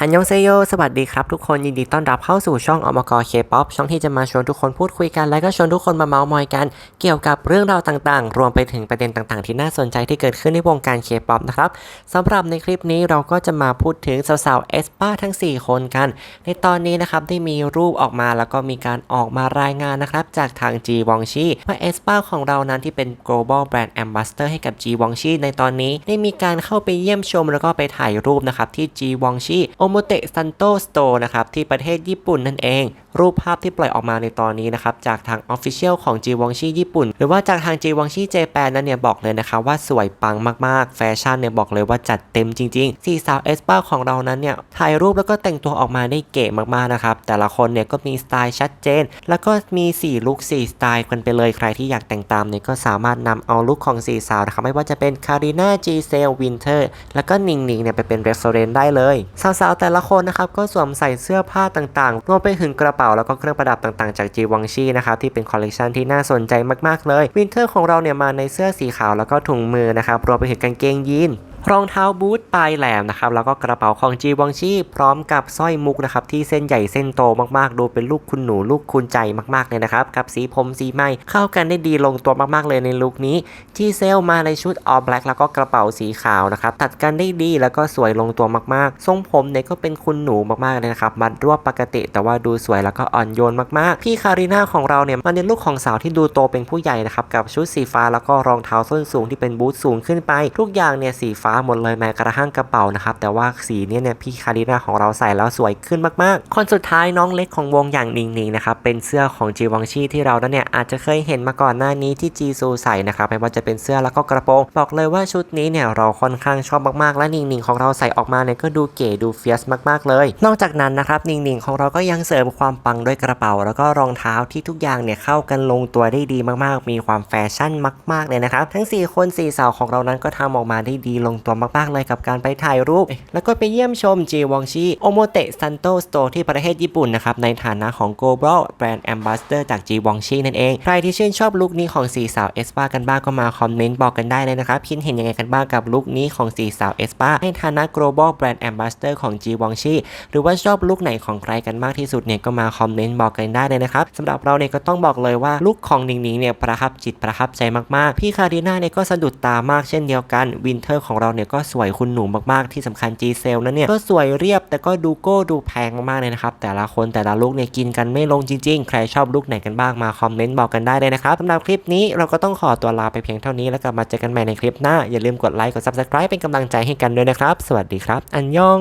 อันยองเซโย สวัสดีครับทุกคน ยินดีต้อนรับเข้าสู่ช่องอมกเคป๊อปช่องที่จะมาชวนทุกคนพูดคุยกัน และก็ชวนทุกคนมาเมาส์มอยกัน เกี่ยวกับเรื่องราวต่างๆ รวมไปถึงประเด็นต่างๆ ที่น่าสนใจที่เกิดขึ้นในวงการเคป๊อปนะครับสำหรับในคลิปนี้เราก็จะมาพูดถึงสาวๆเอสป้าทั้ง 4 คนกัน ในตอนนี้นะครับได้มีรูปออกมาแล้วก็มีการออกมารายงานนะครับจากทางจีวองชีว่าเอสป้าของเรานั้นที่เป็น global brand ambassador ให้กับจีวองชีในตอนนี้ได้มีการเข้าไปเยี่ยมชมแล้วก็ไปถ่ายรูปนะครับที่จีวองชีโอโมเตะซันโตสโตนะครับที่ประเทศญี่ปุ่นนั่นเอง รูปภาพที่ปล่อยออกมาในตอนนี้นะครับจากทาง Official ของจีวองชีญี่ปุ่น หรือว่าจากทางจีวองชีเจแปนนั้นเนี่ยบอกเลยนะครับว่าสวยปังมากๆ แฟชั่นเนี่ยบอกเลยว่าจัดเต็มจริงๆสี่สาวเอสป้าของเรานั้นเนี่ยถ่ายรูปแล้วก็แต่งตัวออกมาได้เก๋มากๆนะครับแต่ละคนเนี่ยก็มีสไตล์ชัดเจน แล้วก็มี4ลุค4สไตล์กันไปเลยใครที่อยากแต่งตามเนี่ยก็สามารถนำเอาลุคของสี่สาวนะครับไม่ว่าจะเป็นคาริน่าจีเซลวินเทอร์แล้วก็นิงนิงเนี่ยไปเป็น reference ได้เลยสาวๆแต่ละคนนะครับก็สวมใส่เสื้อผ้าต่างๆ รวมไปถึงกระเป๋าแล้วก็เครื่องประดับต่างๆจากจีวังชีนะครับที่เป็นคอลเลกชันที่น่าสนใจมากๆเลยวินเทอร์ของเราเนี่ยมาในเสื้อสีขาวแล้วก็ถุงมือนะครับรวมไปถึงกางเกงยีน รองเท้าบูทปลายแหลมนะครับแล้วก็กระเป๋าของจีวังชีพร้อมกับสร้อยมุกนะครับที่เส้นใหญ่เส้นโตมากๆ ดูเป็นลูกคุณหนูลูกคุณใจมากๆเลยนะครับกับสีผมสีไหมเข้ากันได้ดีลงตัวมากๆเลยในลุคนี้จีเซลมาในชุดออ l แบล็กแล้วก็กระเป๋าสีขาวนะครับตัดกันได้ดีแล้วก็สวยลงตัวมากๆ ทรงผมเนี่ยก็เป็นคุณหนูมากๆเลยนะครับมัดรวบปกติแต่ว่าดูสวยแล้วก็อ่อนโยนมากๆ พี่คาริน่าของเราเนี่ยมาในลุคของสาวที่ดูโตเป็นผู้ใหญ่นะครับกับชุดสีฟ้าแล้วก็รองเท้าส้นสูงที่เป็นบูทสูงขึ้นไป ทุกอย่างเนี่ยสีฟ้าหมดเลยแม้กระทั่งกระเป๋านะครับแต่ว่าสีนี้เนี่ยพี่คาริน่าของเราใส่แล้วสวยขึ้นมากๆ คนสุดท้ายน้องเล็กของวงอย่างนิงนิงนะครับเป็นเสื้อของจีวังชีที่เราเนี่ยอาจจะเคยเห็นมาก่อนหน้านี้ที่จีซูใส่นะครับไม่ว่าจะเป็นเสื้อแล้วก็กระโปรงบอกเลยว่าชุดนี้เนี่ยเราค่อนข้างชอบมากๆ และนิงนิงของเราใส่ออกมาเนี่ยก็ดูเก๋ดูเฟียสมากๆเลย นอกจากนั้นนะครับนิงนิงของเราก็ยังเสริมความปังด้วยกระเป๋า แล้วก็รองเท้าที่ทุกอย่างเนี่ยเข้ากันลงตัวได้ดีมากๆ มีความแฟชั่นมาก ๆเลยนะครับทั้ง 4 คน4สาวของเรานั้นก็ทำออกมาได้ดีลงตัวมากๆเลยกับการไปถ่ายรูป แล้วก็ไปเยี่ยมชมจีวองชีโอโมเตะซันโตสโตที่ประเทศญี่ปุ่นนะครับในฐานะของ global brand ambassador จากจีวองชีนั่นเอง ใครที่ชื่นชอบลุคนี้ของสี่สาวเอสปากันบ้างก็มาคอมเมนต์บอกกันได้เลยนะครับคิดเห็นยังไงกันบ้างกับลุคนี้ของสี่สาวเอสปาในฐานะ global brand ambassador ของจีวองชีหรือว่าชอบลุคไหนของใครกันมากที่สุดเนี่ยก็มาคอมเมนต์บอกกันได้เลยนะครับสำหรับเราเนี่ยก็ต้องบอกเลยว่าลุคของนิงนิงเนี่ยประทับจิตประทับใจมากๆ พี่คาริน่าเนี่ยก็สะดุดตามากเช่นเดียวกันวินเทอร์ของเราเนี่ยก็สวยคุณหนูมากๆที่สำคัญ G ีเซลนั้นเนี่ยก็สวยเรียบแต่ก็ดูโก้ดูแพงมากๆเลยนะครับ แต่ละคนแต่ละลูกเนี่ยกินกันไม่ลงจริงๆ ใครชอบลูกไหนกันบ้างมาคอมเมนต์บอกกันได้เลยนะครับสำหรับคลิปนี้เราก็ต้องขอตัวลาไปเพียงเท่านี้แล้วกลับมาเจอกันใหม่ในคลิปหน้าอย่าลืมกดไลค์กด subscribe เป็นกำลังใจให้กันด้วยนะครับ สวัสดีครับ อันยอง